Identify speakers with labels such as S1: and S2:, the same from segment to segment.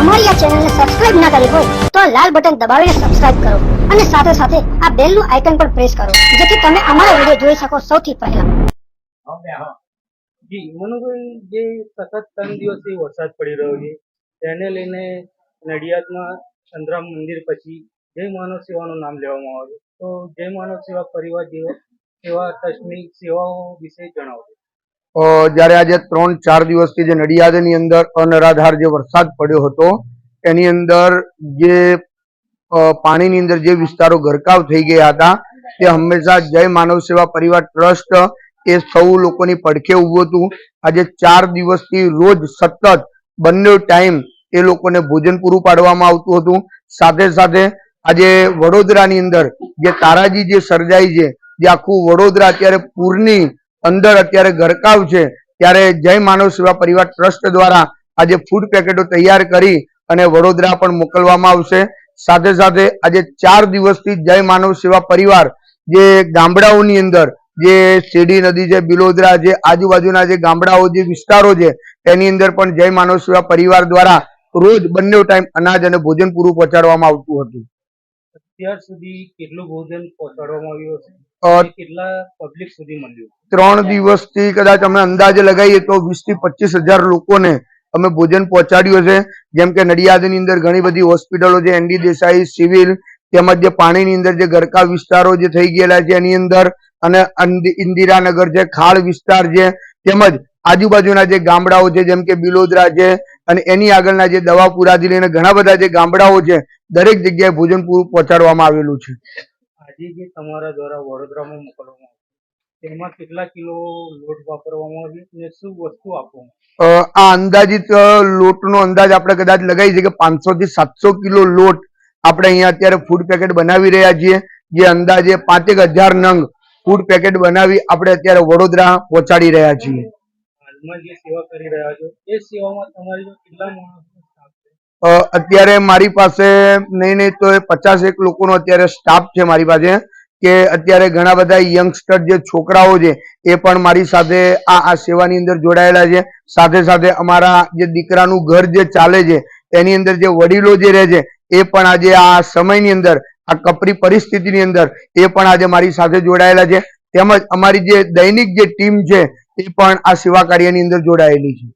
S1: અમારી આ ચેનલને સબસ્ક્રાઇબ ના કરી હોય તો આ લાલ બટન દબાવીને સબસ્ક્રાઇબ કરો અને સાથે સાથે આ બેલનું આઇકન પણ પ્રેસ કરો જેથી તમે અમારા વીડિયો જોઈ શકો સૌથી પહેલા.
S2: જી મનુભાઈ જે સતત ત્રણ દિવસથી વરસાદ પડી રહ્યો છે તેને લઈને નડિયાદમાં સંતરામ મંદિર પછી જય માનવ સેવાનું નામ લેવામાં આવે છે. તો જય માનવ સેવા પરિવાર જેવા સેવા ટ્રસ્ટની સેવાઓ વિશે જણાવો.
S3: અ, જ્યારે આજે ત્રણ, ચાર દિવસથી જે નડિયાદની અંદર અનરાધાર જે વરસાદ પડ્યો હતો, એની અંદર જે પાણીની અંદર જે વિસ્તારો ગરકાવ થઈ ગયા હતા, તે હંમેશા જય માનવ સેવા પરિવાર ટ્રસ્ટ એ સૌ લોકોની પડખે ઊભું હતું. આજે ચાર દિવસથી રોજ સતત બંને ટાઈમ એ લોકોને ભોજન પૂરું પાડવામાં આવતું હતું. સાથે સાથે આજે વડોદરાની અંદર જે તારાજી જે સર્જાઈ છે, જે આખું વડોદરા અત્યારે પૂરની અંદર અત્યારે ગરકાવ છે, ત્યારે જય માનવ સેવા પરિવાર ટ્રસ્ટ દ્વારા આજે ફૂડ પેકેટો તૈયાર કરી અને વડોદરા પણ મોકલવામાં આવશે. સાથે સાથે આજે ચાર દિવસથી જય માનવ સેવા પરિવાર જે ગામડાઓની અંદર જે શેરડી નદી છે, બિલોદરા છે આજુબાજુના જે ગામડાઓ જે વિસ્તારો છે, તેની અંદર પણ જય માનવ સેવા પરિવાર દ્વારા રોજ બંને ટાઈમ અનાજ અને ભોજન પૂરું પહોંચાડવામાં આવતું હતું.
S2: અત્યાર સુધી કેટલું ભોજન પહોંચાડવામાં આવ્યું અને કેટલા પબ્લિક સુધી મળ્યું?
S3: ત્રણ દિવસથી કદાચ અમે અંદાજે લગાવીએ તો વીસથી પચીસ હજાર લોકોને અમે ભોજન પહોંચાડ્યું છે જેમ કે નડિયાદની અંદર ઘણી બધી હોસ્પિટલો છે એનડી દેસાઈ સિવિલ તેમજ જે પાણીની અંદર જે ગરકા વિસ્તારો જે થઈ ગયેલા છે એની અંદર અને ઇન્દિરાનગર છે ખાડ વિસ્તાર છે તેમજ આજુબાજુના જે ગામડાઓ છે જેમ કે બિલોદરા છે અને એની આગળના જે દવાપુરાથી લઈને ઘણા બધા જે ગામડાઓ છે દરેક જગ્યાએ ભોજન પૂરું પહોંચાડવામાં આવેલું છે.
S2: આજે જે તમારા દ્વારા વડોદરામાં મોકલવામાં તેમાં કેટલા કિલો લોટ વાપરવામાં આવ્યો અને શું વસ્તુ આપવામાં
S3: આ અંદાજિત લોટનો અંદાજ આપણે કદાચ લગાવી છે કે પાંચસો થી સાતસો કિલો લોટ આપણે અહીંયા અત્યારે ફૂડ પેકેટ બનાવી રહ્યા છીએ. જે અંદાજે પાંચેક હજાર નંગ ફૂડ પેકેટ બનાવી આપણે અત્યારે વડોદરા પહોંચાડી રહ્યા છીએ.
S2: હાલમાં જે સેવા કરી રહ્યા છો એ સેવામાં તમારી કેટલા
S3: અ, અત્યારે મારી પાસે નહીં નહીં, તો પચાસ એક લોકોનો અત્યારે સ્ટાફ છે મારી પાસે, કે અત્યારે ઘણા બધા યંગસ્ટર જે છોકરાઓ છે, એ પણ મારી સાથે આ આ સેવાની અંદર જોડાયેલા છે. સાથે સાથે અમારા જે દીકરાનું ઘર જે ચાલે છે, એની અંદર જે વડીલો જે રહે છે, એ પણ આજે આ સમયની અંદર, આ કપરી પરિસ્થિતિની અંદર, એ પણ આજે મારી સાથે જોડાયેલા છે. તેમજ અમારી જે દૈનિક જે ટીમ છે, એ પણ આ સેવા કાર્યની અંદર જોડાયેલી છે.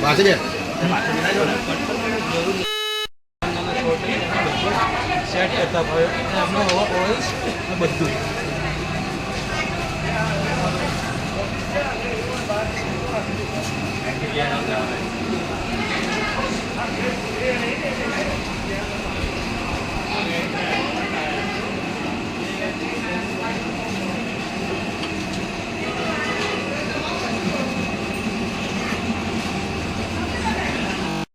S2: વાંચી દે સેટ કરતા હોય એમનો હવા ઓઇલ્સ બધું